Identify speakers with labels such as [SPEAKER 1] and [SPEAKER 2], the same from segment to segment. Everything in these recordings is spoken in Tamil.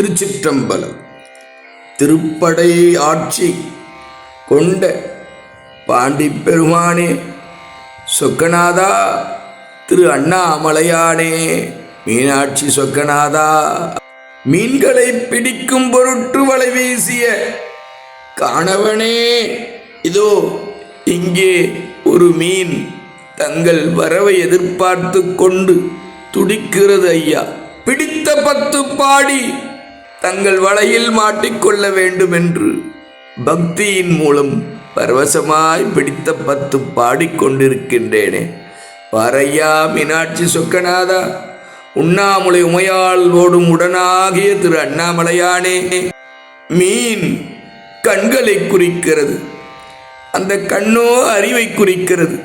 [SPEAKER 1] திருச்சிற்றம்பலம். திருப்படை ஆட்சி கொண்ட பாண்டி பெருமானே சொக்கநாதா திரு அண்ணாமலையானே மீனாட்சி சொக்கநாதா மீன்களை பிடிக்கும் பொருட்டு வலை வீசிய காணவனே இதோ இங்கே ஒரு மீன் தங்கள் வரவை எதிர்பார்த்து கொண்டு துடிக்கிறது ஐயா. பிடித்த பத்து பாடி தங்கள் வலையில் மாட்டிக்கொள்ள வேண்டும் என்று பக்தியின் மூலம் பரவசமாய் பிடித்த பத்து பாடிக்கொண்டிருக்கின்றேனே. பாரையா மீனாட்சி சொக்கநாதா உண்ணாமுலை உமையால் ஓடும் உடனாகிய திரு அண்ணாமலையானே மீன் கண்களை குறிக்கிறது. அந்த கண்ணோ அறிவை குறிக்கிறது.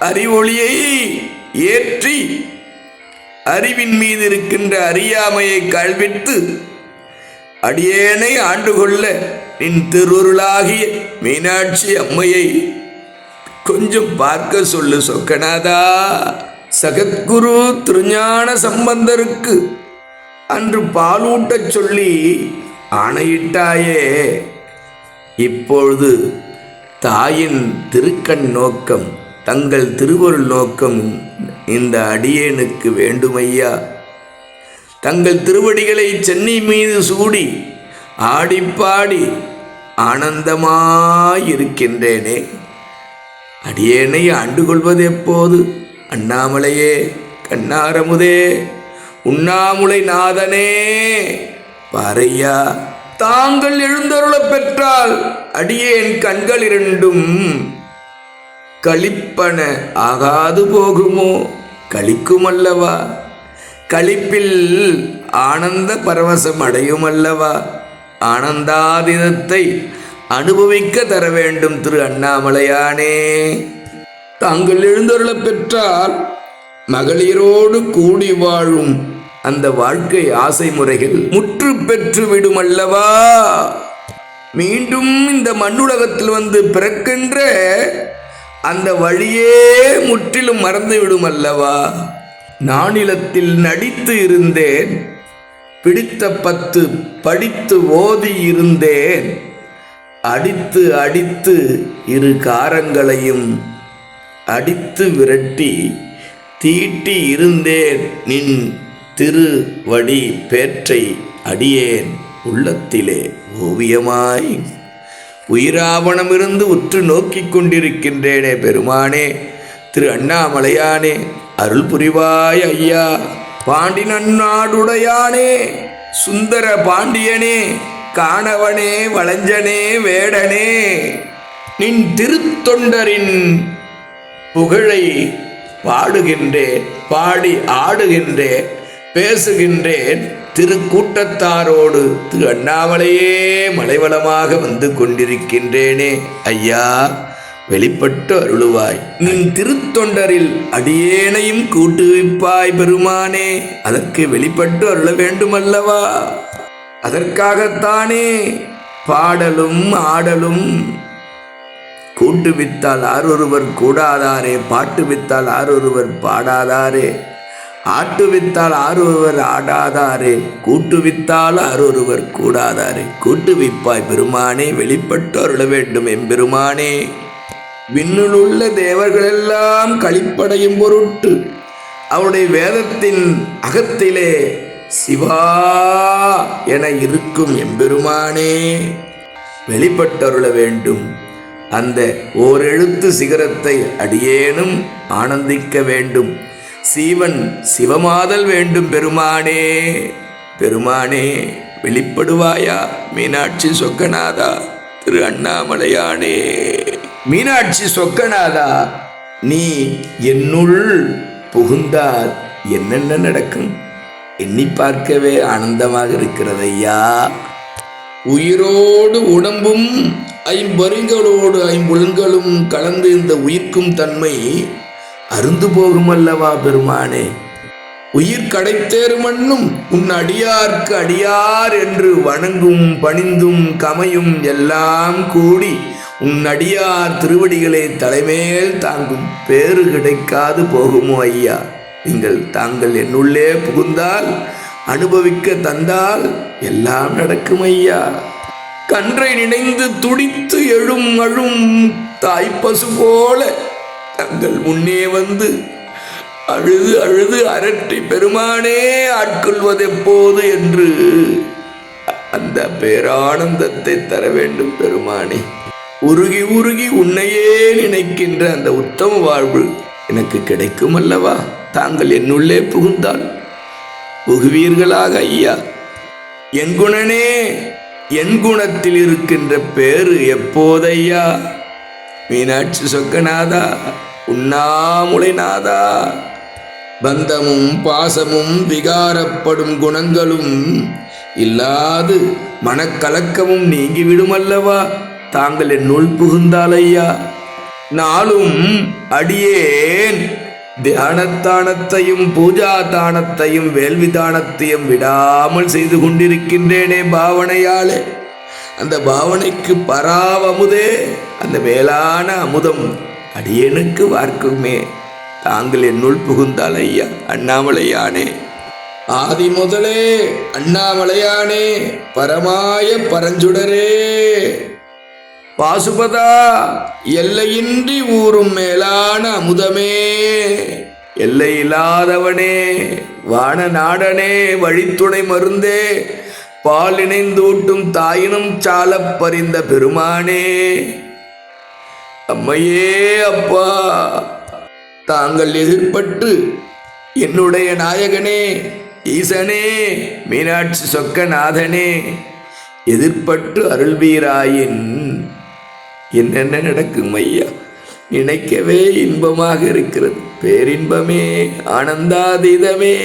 [SPEAKER 1] அறிவொளியை ஏற்றி அறிவின் மீது இருக்கின்ற அறியாமையை கல்வித்து அடியேனை ஆண்டு கொள்ள நின் திருருளாகிய மீனாட்சி அம்மையை கொஞ்சம் பார்க்க சொல்லு சொக்கநாதா. சகத்குரு திருஞான சம்பந்தருக்கு அன்று பாலூட்டச் சொல்லி ஆணையிட்டாயே. இப்பொழுது தாயின் திருக்கண் நோக்கம் தங்கள் திருவருள் நோக்கம் இந்த அடியேனுக்கு வேண்டுமையா? தங்கள் திருவடிகளை சென்னை மீது சூடி ஆடிப்பாடி ஆனந்தமாயிருக்கின்றேனே. அடியேனை ஆண்டு கொள்வது எப்போது? அண்ணாமலையே கண்ணாரமுதே உண்ணாமுலை நாதனே. பாரையா தாங்கள் எழுந்தருளப் பெற்றால் அடியேன் கண்கள் இரண்டும் களிப்பன. ஆகாது போகுமோ? களிக்குமல்லவா? களிப்பில் ஆனந்த பரவசம் அடையுமல்லவா? ஆனந்தாதிதத்தை அனுபவிக்க தர வேண்டும் திரு அண்ணாமலையானே. தாங்கள் எழுந்தருளப் பெற்றால் மகளிரோடு கூடி வாழும் அந்த வாழ்க்கை ஆசை முறைகள் முற்று பெற்று விடுமல்லவா? மீண்டும் இந்த மண்ணுலகத்தில் வந்து பிறக்கின்ற அந்த வழியே முற்றிலும் மறந்து விடுமல்லவா? நானிலத்தில் நடித்து இருந்தேன். பிடித்த பத்து படித்து ஓதி இருந்தேன். அடித்து அடித்து இரு காரங்களையும் அடித்து விரட்டி தீட்டி இருந்தேன். நின் திருவடி பேற்றை அடியேன் உள்ளத்திலே ஓவியமாய். உயிராவணமிருந்து உற்று நோக்கிக் கொண்டிருக்கின்றேனே பெருமானே. திரு அண்ணாமலையானே அருள் புரிவாய் ஐயா. பாண்டி நன்னாடுடையானே சுந்தர பாண்டியனே காணவனே வளஞ்சனே வேடனே. நின் திருத்தொண்டரின் புகழை பாடுகின்றேன் பாடி ஆடுகின்றேன் பேசுகின்றேன். திருக்கூட்டத்தாரோடு திரு அண்ணாமலையே மலைவளமாக வந்து கொண்டிருக்கின்றேனே ஐயா. வெளிப்பட்டு அருளுவாய். நின் திருத்தொண்டரில் அடியேனையும் கூட்டுவிப்பாய் பெருமானே. அதற்கு வெளிப்பட்டு அருள வேண்டுமல்லவா? அதற்காகத்தானே பாடலும் ஆடலும் கூட்டு வித்தால் ஆரொருவர் கூடாதாரே பாட்டு வித்தால் ஆரொருவர் பாடாதாரே ஆட்டு வித்தால் ஆரொருவர் ஆடாதாரே கூட்டு வித்தால் ஆரொருவர் கூடாதாரே கூட்டு விப்பாய் பெருமானே வெளிப்பட்டு அருள வேண்டும் எம்பெருமானே. விண்ணிலுள்ள தேவர்களெல்லாம் களிப்படையும் பொருட்டு அவருடைய வேதத்தின் அகத்திலே சிவா என இருக்கும் எம்பெருமானே. வெளிப்பட்டருள வேண்டும். அந்த ஓரெழுத்து சிகரத்தை அடியேனும் ஆனந்திக்க வேண்டும். சீவன் சிவமாதல் வேண்டும் பெருமானே. பெருமானே வெளிப்படுவாயா மீனாட்சி சொக்கநாதா திரு அண்ணாமலையானே. மீனாட்சி சொக்கநாதா நீ என்னுள் புகுந்தால் என்னென்ன நடக்கும்? எண்ணி பார்க்கவே ஆனந்தமாக இருக்கிறது ஐயா உயிரோடு உடம்பும் ஐம்பருங்களோடு ஐம்புலன்களும் கலந்து இந்த உயிர்க்கும் தன்மை அருந்து போகும் அல்லவா பெருமானே? உயிர் கடைத்தேறுமண்ணும் உன் அடியார்க்கு அடியார் என்று வணங்கும் பணிந்தும் கமையும் எல்லாம் கூடி உன் அடியார் திருவடிகளை தலைமேல் தாங்கும் பேறு கிடைக்காது போகுமோ ஐயா? நீங்கள் தாங்கள் என்னுள்ளே புகுந்தால் அனுபவிக்க தந்தால் எல்லாம் நடக்கும் ஐயா. கன்றை நினைந்து துடித்து எழும் அழும் தாய்ப்பசு போல தங்கள் முன்னே வந்து அழுது அழுது அரற்றி பெருமானே ஆட்கொள்வதெப்போது? என்று அந்த பேரானந்தத்தை தர வேண்டும் பெருமானே. உருகி உருகி உன்னையே நினைக்கின்ற அந்த உத்தம வாழ்வு எனக்கு கிடைக்கும் அல்லவா தாங்கள் என்னுள்ளே புகுந்தால். புகுவீர்களாக ஐயா. என் குணனே என் குணத்தில் இருக்கின்ற பேரு எப்போதையா? மீனாட்சி சொக்கநாதா உண்ணாமுலைநாதா பந்தமும் பாசமும் விகாரப்படும் குணங்களும் இல்லாது மனக்கலக்கமும் நீங்கிவிடும் அல்லவா தாங்கள் என்னுள் புகுந்தாலையா நாளும் அடியேன். தியானத்தானத்தையும் பூஜா தானத்தையும் வேள்வி தானத்தையும் விடாமல் செய்து கொண்டிருக்கின்றேனே பாவனையாலே. அந்த பாவனைக்கு பராவமுதே. அந்த மேலான அமுதம் அடியேனுக்கு வார்க்குமே. தாங்கள் என்னுள் புகுந்தால் ஐயா அண்ணாமலையானே. ஆதி முதலே அண்ணாமலையானே பரமாய பரஞ்சுடரே. பாசுபதா எல்லையின்றி ஊறும் மேலான அமுதமே. எல்லை இல்லாதவனே வான நாடனே வழித்துணை மருந்தே பால் இணைந்தூட்டும் தாயினும் சாலப் பறிந்த பெருமானே. அம்மையே அப்பா தாங்கள் எதிர்பட்டு என்னுடைய நாயகனே ஈசனே மீனாட்சி சொக்கநாதனே எதிர்பட்டு அருள்வீராயின் என்னென்ன நடக்கும் ஐயா? நினைக்கவே இன்பமாக இருக்கிறது. பேரின்பமே ஆனந்தாதீதமே.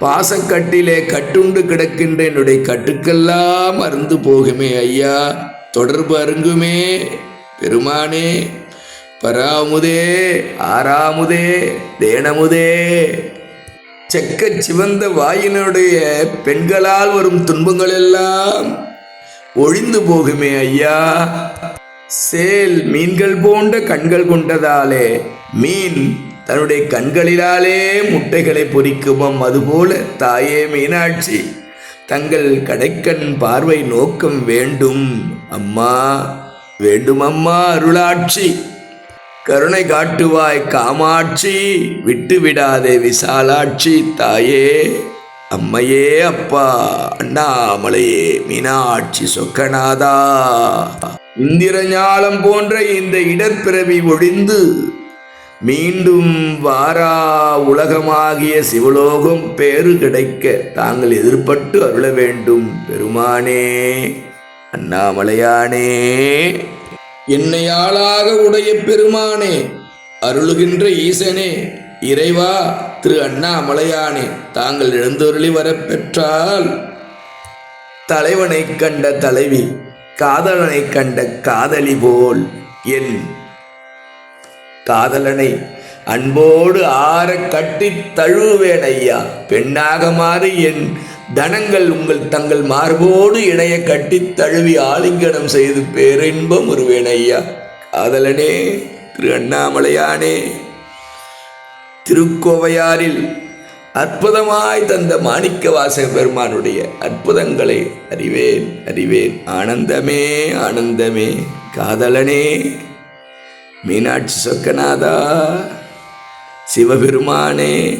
[SPEAKER 1] பாசக்கட்டிலே கட்டுண்டு கிடக்கின்ற என்னுடைய கட்டுக்கெல்லாம் அருந்து போகுமே ஐயா. தொடர்பு அருங்குமே பெருமானே. பராமுதே ஆறாமுதே தேனமுதே. செக்க சிவந்த வாயினுடைய பெண்களால் வரும் துன்பங்கள் எல்லாம் ஒழிந்து போகுமே ஐயா. சேல் மீன்கள் போன்ற கண்கள் கொண்டதாலே மீன் தன்னுடைய கண்களிலாலே முட்டைகளை பொறிக்குமம். அதுபோல தாயே மீனாட்சி தங்கள் கடைக்கண் பார்வை நோக்கம் வேண்டும். அம்மா வேண்டும் அம்மா அருளாட்சி. கருணை காட்டுவாய் காமாட்சி விட்டு விடாதே விசாலாட்சி தாயே. அம்மையே அப்பா அண்ணாமலையே மீனாட்சி சொக்கநாதா. இந்திர ஞாலம் போன்ற இந்த இடர்பிறவி ஒழிந்து மீண்டும் வாரா உலகமாகிய சிவலோகம் பேறு கிடைக்க தாங்கள் எதிர்பட்டு அருள வேண்டும் பெருமானே அண்ணாமலையானே. என்னை ஆளாக உடைய பெருமானே அருளுகின்ற ஈசனே இறைவா திரு அண்ணாமலையானே தாங்கள் எழுந்தொருளி வரப்பெற்றால். தலைவனை கண்ட தலைவி காதலனை கண்ட காதலி போல் என் காதலனை அன்போடு ஆற கட்டி தழுவேன் ஐயா. பெண்ணாக மாறி என் தனங்கள் உங்கள் தங்கள் மார்போடு இணைய கட்டி தழுவி ஆலிங்கனம் செய்து பேரின்பம் உருவேன் ஐயா. காதலனே திரு அண்ணாமலையானே. திருக்கோவையாரில் அற்புதமாய் தந்த மாணிக்க வாசக பெருமானுடைய அற்புதங்களை அறிவேன் அறிவேன். ஆனந்தமே ஆனந்தமே. காதலனே மீனாட்சி சொக்கநாதா சிவபெருமானே.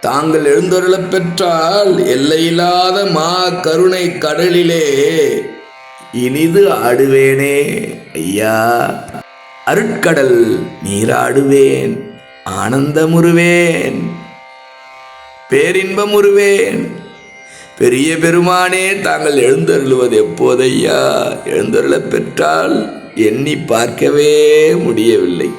[SPEAKER 1] தாங்கள் எழுந்தருளப் பெற்றால் எல்லையில்லாத மா கருணை கடலிலே இனிது ஆடுவேனே ஐயா. அருட்கடல் நீராடுவேன். ஆனந்தமுறுவேன் பேரின்பமுறுவேன் பெரிய பெருமானே தாங்கள் எழுந்தருளுவது எப்போதையா? எழுந்தருளப் பெற்றால் எண்ணி பார்க்கவே முடியவில்லை.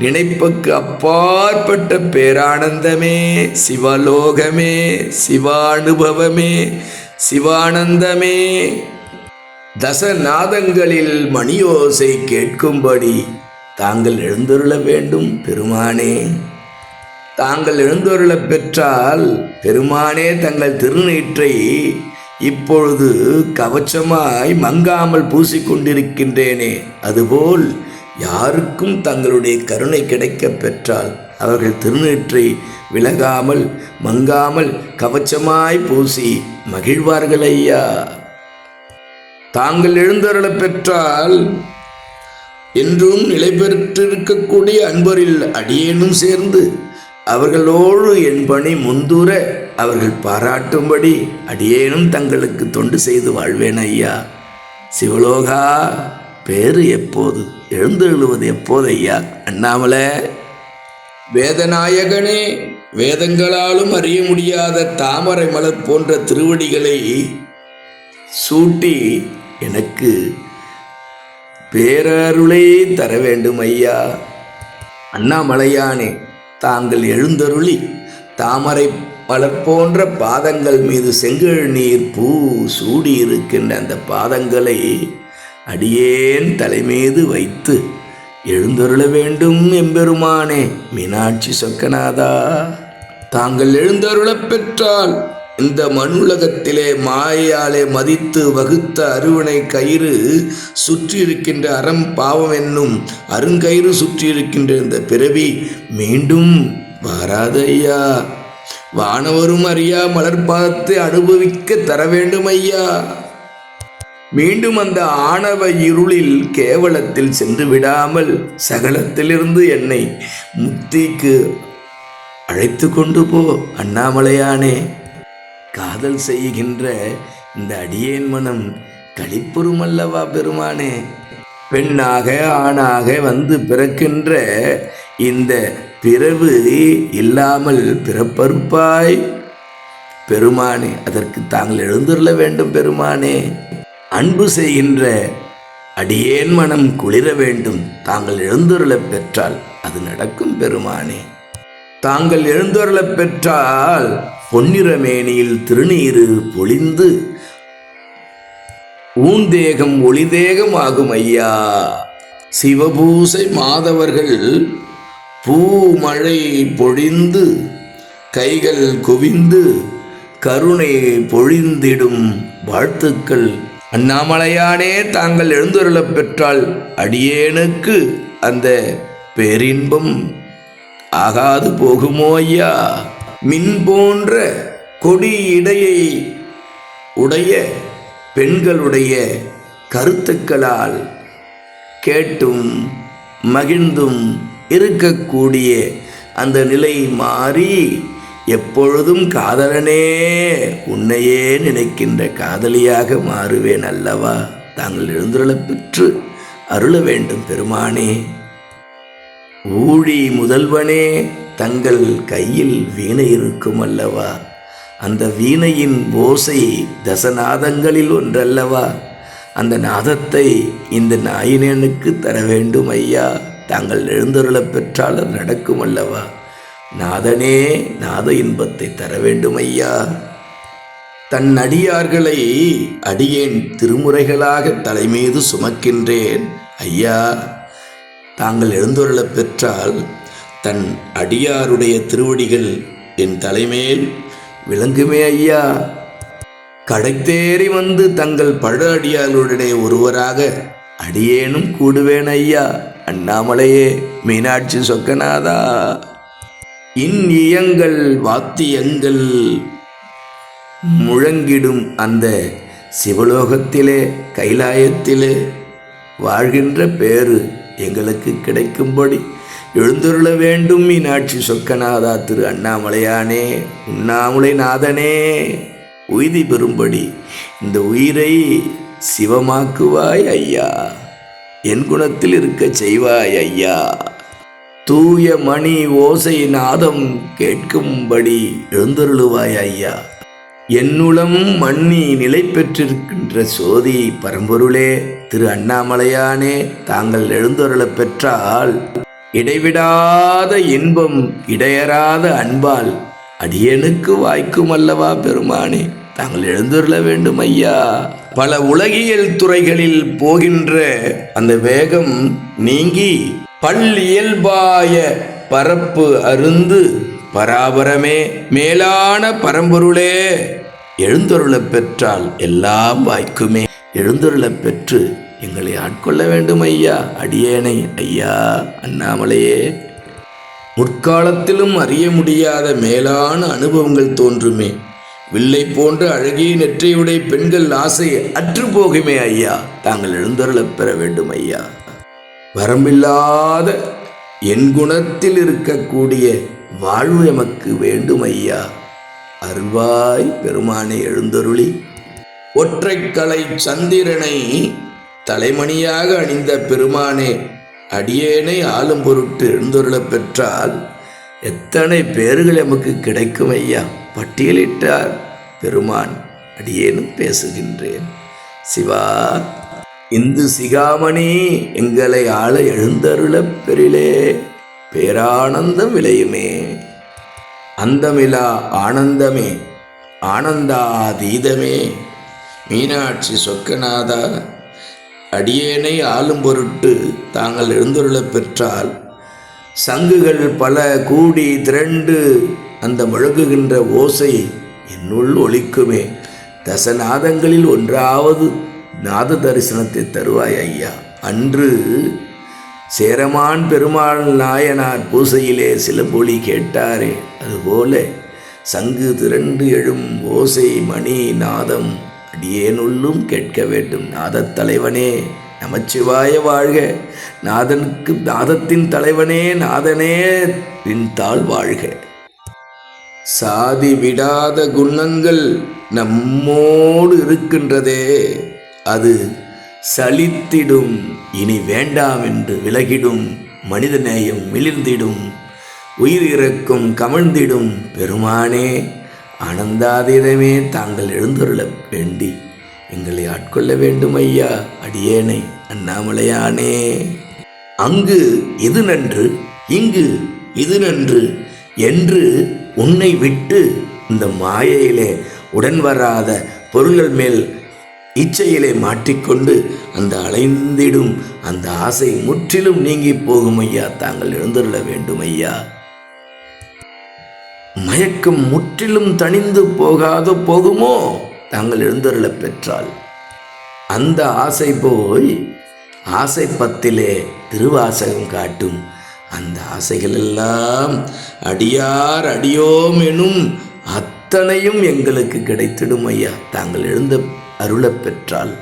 [SPEAKER 1] நினைப்புக்கு அப்பாற்பட்ட பேரானந்தமே சிவலோகமே சிவானுபவமே சிவானந்தமே. தசநாதங்களில் மணியோசை கேட்கும்படி தாங்கள் எழுந்தருள வேண்டும் பெருமானே. தாங்கள் எழுந்தருளப் பெற்றால் பெருமானே தங்கள் திருநீற்றை இப்பொழுது கவச்சமாய் மங்காமல் பூசிக்கொண்டிருக்கின்றேனே. அதுபோல் யாருக்கும் தங்களுடைய கருணை கிடைக்கப் பெற்றால் அவர்கள் திருநீற்றை விலகாமல் மங்காமல் கவச்சமாய் பூசி மகிழ்வார்கள் ஐயா தாங்கள் எழுந்தருளப் பெற்றால் என்றும் நிலை பெற்றிருக்கக்கூடிய அன்பரில் அடியேனும் சேர்ந்து அவர்களோடு என் பணி முந்தூர அவர்கள் பாராட்டும்படி அடியேனும் தங்களுக்கு தொண்டு செய்து வாழ்வேன் ஐயா. சிவலோகா பேரு எப்போது? எழுந்து எழுவது எப்போது ஐயா? அண்ணாமலை. வேதநாயகனே வேதங்களாலும் அறிய முடியாத தாமரை மலர் போன்ற திருவடிகளை சூட்டி எனக்கு பேரருளை தர வேண்டும் ஐயா அண்ணாமலையானே தாங்கள் எழுந்தருளி தாமரை மலர் போன்ற பாதங்கள் மீது செங்கல் நீர் பூ சூடி இருக்கின்ற அந்த பாதங்களை அடியேன் தலைமீது வைத்து எழுந்தருள வேண்டும் எம்பெருமானே மீனாட்சி சொக்கநாதா. தாங்கள் எழுந்தருளப் பெற்றால் இந்த மண்ணுலகத்திலே மாயாலே மதித்து வகுத்த அருவனை கயிறு சுற்றியிருக்கின்ற அறம் பாவம் என்னும் அருங்கயிறு சுற்றியிருக்கின்ற இந்த பிறவி மீண்டும் வாராது ஐயா வானவரும் அறியா மலர்பாதத்தை அனுபவிக்க தர வேண்டும் ஐயா மீண்டும் அந்த ஆணவ இருளில் கேவலத்தில் சென்று விடாமல் சகலத்திலிருந்து என்னை முக்திக்கு அழைத்து கொண்டு போ அண்ணாமலையானே. காதல் செய்கின்ற இந்த அடியேன் மனம் களிப்புறும் அல்லவா பெருமானே. பெண்ணாக ஆணாக வந்து பிறக்கின்ற இந்த பிறவு இல்லாமல் பிறப்பறுப்பாய். பெருமானே அதற்கு தாங்கள் எழுந்துள்ள வேண்டும் பெருமானே. அன்பு செய்கின்ற அடியேன் மனம் குளிர வேண்டும் தாங்கள் எழுந்துருள பெற்றால் அது நடக்கும் பெருமானே. தாங்கள் எழுந்துருள பெற்றால் பொன்னிறமேனியில் திருநீரு பொழிந்து ஊந்தேகம் ஒளிதேகம் ஆகும் ஐயா. சிவபூசை மாதவர்கள் பூமழை பொழிந்து கைகள் குவிந்து கருணை பொழிந்திடும் வாழ்த்துக்கள். அண்ணாமலையானே தாங்கள் எழுந்துருளப் பெற்றால் அடியேனுக்கு அந்த பேரின்பம் ஆகாது போகுமோ ஐயா. மின் போன்ற கொடி இடையை உடைய பெண்களுடைய கருத்துக்களால் கேட்டும் மகிழ்ந்தும் இருக்கக்கூடிய அந்த நிலை மாறி எப்பொழுதும் காதலனே உன்னையே நினைக்கின்ற காதலியாக மாறுவேன் அல்லவா? தாங்கள் எழுந்துருளப் பெற்று அருள வேண்டும் பெருமானே. ஊழி முதல்வனே தங்கள் கையில் வீணை இருக்கும் அல்லவா அந்த வீணையின் ஓசை தசநாதங்களில் ஒன்றல்லவா? அந்த நாதத்தை இந்த நாயினனுக்கு தர வேண்டும் ஐயா தாங்கள் எழுந்தருளப் பெற்றால் அது நடக்கும் அல்லவா நாதனே நாத இன்பத்தை தர வேண்டும் ஐயா தன் அடியார்களை அடியேன் திருமுறைகளாக தலைமீது சுமக்கின்றேன். ஐயா தாங்கள் எழுந்துருளப் பெற்றால் தன் அடியாருடைய திருவடிகள் என் தலைமேல் விளங்குமே ஐயா. கடைத்தேறி வந்து தங்கள் பழ அடியார்களுடைய ஒருவராக அடியேனும் கூடுவேன் ஐயா. அண்ணாமலையே மீனாட்சி சொக்கநாதா. இன் இயங்கள் வாத்தியங்கள் முழங்கிடும் அந்த சிவலோகத்திலே கைலாயத்திலே வாழ்கின்ற பேறு எங்களுக்கு கிடைக்கும்படி எழுந்தருள வேண்டும் மீனாட்சி சொக்கநாதா திரு அண்ணாமலையானே உண்ணாமுலை நாதனே. உய்தி பெறும்படி இந்த உயிரை சிவமாக்குவாய் ஐயா. என் குணத்தில் இருக்க செய்வாய் ஐயா. தூய மணி ஓசை நாதம் கேட்கும்படி எழுந்தருளுவாய் ஐயா. என்னுளம் மண்ணி நிலை பெற்றிருக்கின்ற சோதி பரம்பொருளே திரு அண்ணாமலையானே தாங்கள் எழுந்தருளப் பெற்றால் இடைவிடாத இன்பம் இடையறாத அன்பால் அடியனுக்கு வாய்க்கும் அல்லவா பெருமானே? தாங்கள் எழுந்துருள வேண்டும் ஐயா. பல உலகியல் துறைகளில் போகின்ற அந்த வேகம் நீங்கி பல் இயல்பாய பரப்பு அருந்து பராபரமே மேலான பரம்பொருளே. எழுந்தொருளப் பெற்றால் எல்லாம் வாய்க்குமே. எழுந்தொருளப் பெற்று எங்களை ஆட்கொள்ள வேண்டும் ஐயா. அடியேனை ஐயா. அண்ணாமலையே. முற்காலத்திலும் அறிய முடியாத மேலான அனுபவங்கள் தோன்றுமே. வில்லை போன்ற அழகிய நெற்றியுடைய பெண்கள் ஆசை அற்று போகுமே ஐயா. தாங்கள் எழுந்தருளப் பெற வேண்டும் ஐயா. வரம்பில்லாத என் குணத்தில் இருக்கக்கூடிய வாழ்வு எமக்கு வேண்டும் ஐயா. அருள்வாய் பெருமானை எழுந்தருளி. ஒற்றைக்கலை சந்திரனை தலைமணியாக அணிந்த பெருமானே அடியேனை ஆளும் பொருட்டு எழுந்தருளப் பெற்றால் எத்தனை பேர்கள் எமக்கு கிடைக்கும் ஐயா பட்டியலிட்டார் பெருமான் அடியேனும் பேசுகின்றேன். சிவா இந்து சிகாமணி எங்களை ஆள எழுந்தருளப் பெறிலே பேரானந்தம் விளையுமே. அந்தமிலா ஆனந்தமே ஆனந்தாதீதமே. மீனாட்சி சொக்கநாதா அடியேனை ஆளும் பொருட்டு தாங்கள் எழுந்துருளப் பெற்றால் சங்குகள் பல கூடி திரண்டு அந்த முழங்குகின்ற ஓசை என்னுள் ஒழிக்குமே தசநாதங்களில் ஒன்றாவது நாத தரிசனத்தை தருவாய் ஐயா. அன்று சேரமான் பெருமாள் நாயனார் பூசையிலே சில பொலி கேட்டாரே. அதுபோல சங்கு திரண்டு எழும் ஓசை மணி நாதம் அடியேனுள்ளும் கேட்க வேண்டும். நாதத் தலைவனே நமச்சிவாய வாழ்க. நாதனுக்கு நாதத்தின் தலைவனே நாதனே பின் தாழ் வாழ்க. சாதி விடாத குணங்கள் நம்மோடு இருக்கின்றதே. அது சலித்திடும் இனி வேண்டாம் என்று விலகிடும் மனிதநேயம் மிளிர்ந்திடும் உயிர் இறக்கும் கமழ்ந்திடும் பெருமானே. ஆனந்தாதீதமே தாங்கள் எழுந்தருள வேண்டி எங்களை ஆட்கொள்ள வேண்டும் ஐயா அடியேனை அண்ணாமலையானே. அங்கு இது நன்று இங்கு இது நன்று என்று உன்னை விட்டு இந்த மாயையிலே உடன் வராத பொருள்கள் மேல் இச்சையிலே மாட்டிக்கொண்டு அந்த அலைந்திடும் அந்த ஆசை முற்றிலும் நீங்கி போகும் ஐயா தாங்கள் எழுந்துள்ள வேண்டும் ஐயா. மயக்கம் முற்றிலும் தணிந்து போகாது போகுமோ தாங்கள் எழுந்தருளப் பெற்றால். அந்த ஆசை போய் ஆசை பத்திலே திருவாசகம் காட்டும். அந்த ஆசைகள் எல்லாம் அடியார் அடியோம் எனும் அத்தனையும் எங்களுக்கு கிடைத்திடும் ஐயா. தாங்கள் எழுந்த அருளப் பெற்றால்.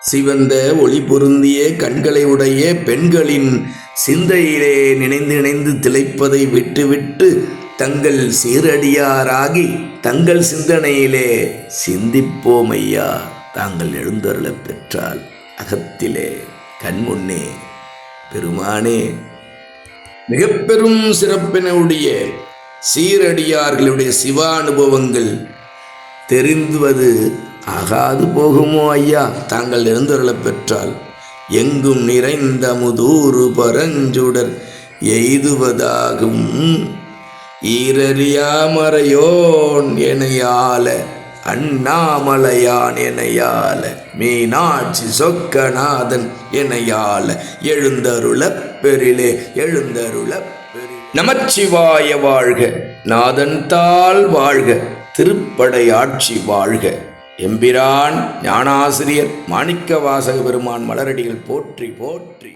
[SPEAKER 1] சிவந்த ஒளி பொருந்திய கண்களை உடைய பெண்களின் சிந்தையிலே நினைந்து நினைந்து திளைப்பதை விட்டுவிட்டு தங்கள் சீரடியாராகி தங்கள் சிந்தனையிலே சிந்திப்போம் ஐயா தாங்கள் எழுந்தருளை பெற்றால் அகத்திலே கண்முன்னே பெருமானே. மிக பெரும் சிறப்பினுடைய சீரடியார்களுடைய சிவ அனுபவங்கள் தெரிந்துவது ஆகாது போகுமோ ஐயா? தாங்கள் எழுந்தருளை பெற்றால் எங்கும் நிறைந்த முதூறு பரஞ்சுடர் எய்துவதாகும். ஈரறியாமறையோன் எனையால அண்ணாமலையான் எனையால மீனாட்சி சொக்கநாதன் எனையால எழுந்தருள பெரிலே எழுந்தருள நமச்சிவாய வாழ்க நாதன்தால் வாழ்க திருப்படை ஆட்சி வாழ்க. எம்பிரான் ஞானாசிரியர் மாணிக்க வாசக பெருமான் மலரடிகள் போற்றி போற்றி.